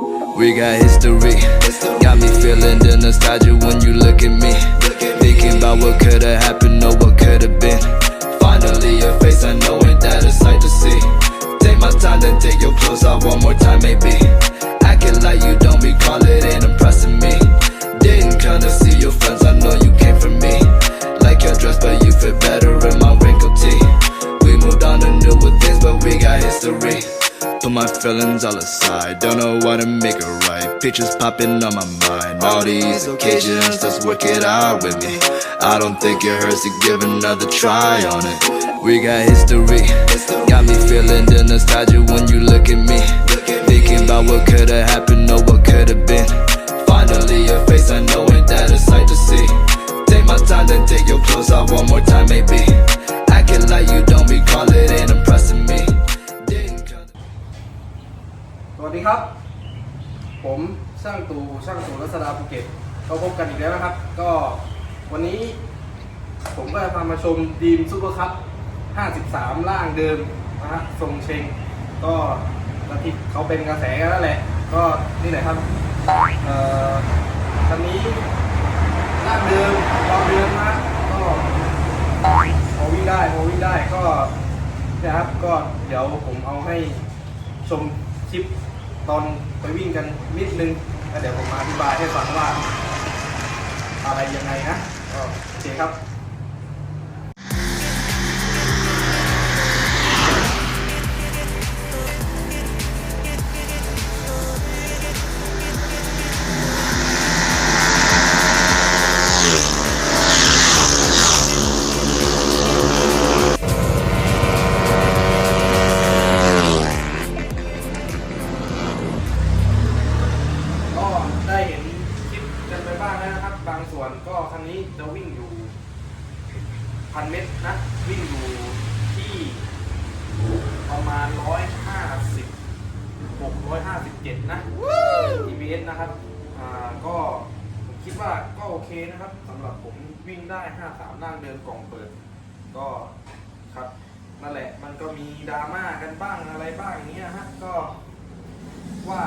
We got history. Got me feeling the nostalgia when you look at me. Thinking about what could've happened or what could've been. Finally, your face, I know it that a sight to see. Take my time, then take your clothes off one more time, maybe. Feelings all aside, don't know what to make it right. Pictures popping on my mind. All these occasions, let's work it out with me. I don't think it hurts to give another try on it. We got history, got me feeling the nostalgia when you look at me. Thinking about what could've happened or what could've been. Finally, your face, I know it that a sight to see. Take my time, then take your clothes off one more time, maybe. Acting like you don't recall it ดีครับ ผมช่างตูช่างตูรัศดาภูเก็ตเราพบกันอีกแล้วนะครับ ก็วันนี้ผมก็จะพามาชมดีมซูเปอร์คัพ53 ล่างเดิมนะฮะทรงเชง ก็ตอนที่เขาเป็นกระแสกันแล้วแหละ ก็นี่แหละครับ เอ่อคันนี้ล่างเดิมรอเดิมนะก็พอวิ่งได้พอวิ่งได้ก็นะครับก็เดี๋ยวผมเอาให้ชมคลิป ตอนไปวิ่งกันนิดนึงแล้วเดี๋ยวผมมาอธิบายให้ฟังว่า อะไรยังไงนะก็โอเคครับ นี้จะวิ่งอยู่พันเมตรนะ วิ่งอยู่ที่ประมาณร้อยห้าสิบหกร้อยห้าสิบเจ็ดนะ EPS นะครับอ่าก็ผมคิดว่าก็โอเคนะครับสำหรับผมวิ่งได้53นั่งเดินกล่องเปิด ก็ครับนั่นแหละมันก็มีดราม่ากันบ้างอะไรบ้างอย่างเงี้ยฮะก็ว่า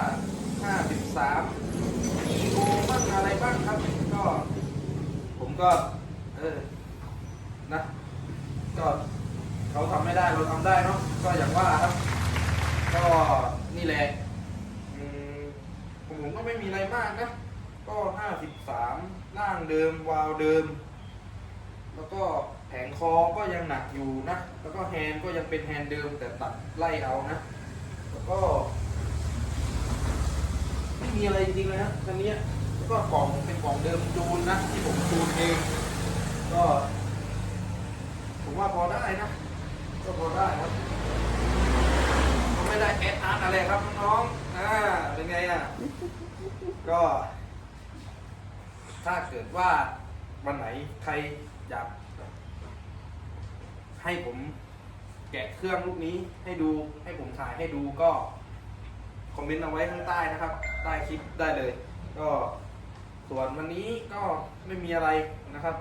53อีโอบ้างอะไรบ้างครับ ก็ ผมก็ เออนะก็เขาทำไม่ได้เราทำได้เนาะก็อย่างว่าครับ ก็นี่แหละอืมผมผมก็ไม่มีอะไรมากนะ ก็53ล่างเดิม วาวเดิม แล้วก็แผงคอก็ยังหนักอยู่นะ แล้วก็แฮนก็ยังเป็นแฮนเดิมแต่ตัดไล่เอานะ แล้วก็ ไม่มีอะไรจริงเลยฮะคันนี้แล้ ก็กล่องเป็นกล่องเดิมจูนนะที่ผมจูนเองก็ผมว่าพอได้นะ ก็พอได้ครับก็ไม่ได้แอดอาร์ตอะไรครับน้องอ่าเป็นไงอะก็ ถ้าเกิดว่าวันไหนใครอยากให้ผมแกะเครื่องลูกนี้ให้ดูให้ผมถ่ายให้ดูก็ คอมเมนต์เอาไว้ข้างใต้นะครับ ใต้คลิปได้เลย ก็ ส่วนวันนี้ก็ไม่มีอะไรนะครับ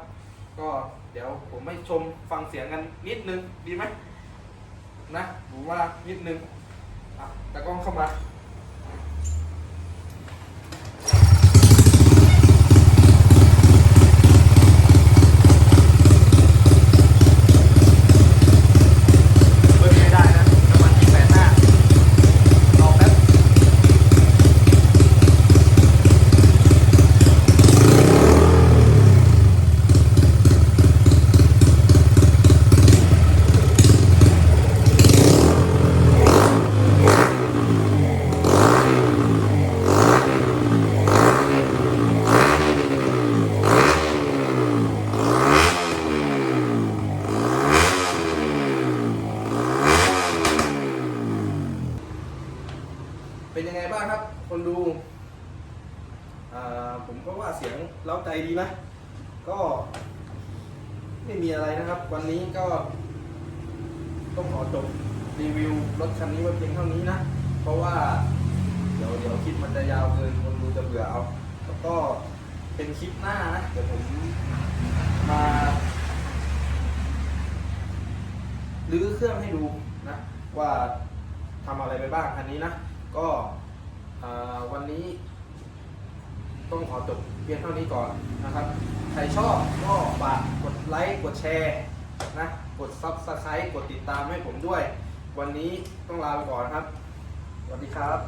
ก็เดี๋ยวผมให้ชมฟังเสียงกันนิดนึงดีไหมนะผมว่านิดนึงอะตากล้องเข้ามา เบิ้ลไม่ได้นะน้ำมันที่แปดห้ารอแป๊บ เป็นยังไงบ้างครับ คน ดูผมก็ว่าเสียงเล้าใจดีนะก็ ไม่มีอะไรนะครับ วันนี้ก็ ต้องขอจบรีวิวรถคันนี้ไว้เพียงเท่านี้นะ เพราะว่า เดี๋ยวเดี๋ยวคลิปมันจะยาวเกินคนดูจะเบื่อเอาแล้วก็เป็นคลิปหน้านะเดี๋ยวผมมาลื้อเครื่องให้ดูนะ ว่าทำอะไรไปบ้างคันนี้นะ ก็ วันนี้ ต้องขอจบเพียงเท่านี้ก่อนนะครับ ใครชอบก็ฝากกดไลค์กดแชร์นะกด s u b สไครต์กดติดตามให้ผมด้วย วันนี้ต้องลาไปก่อนครับสวัสดีครับ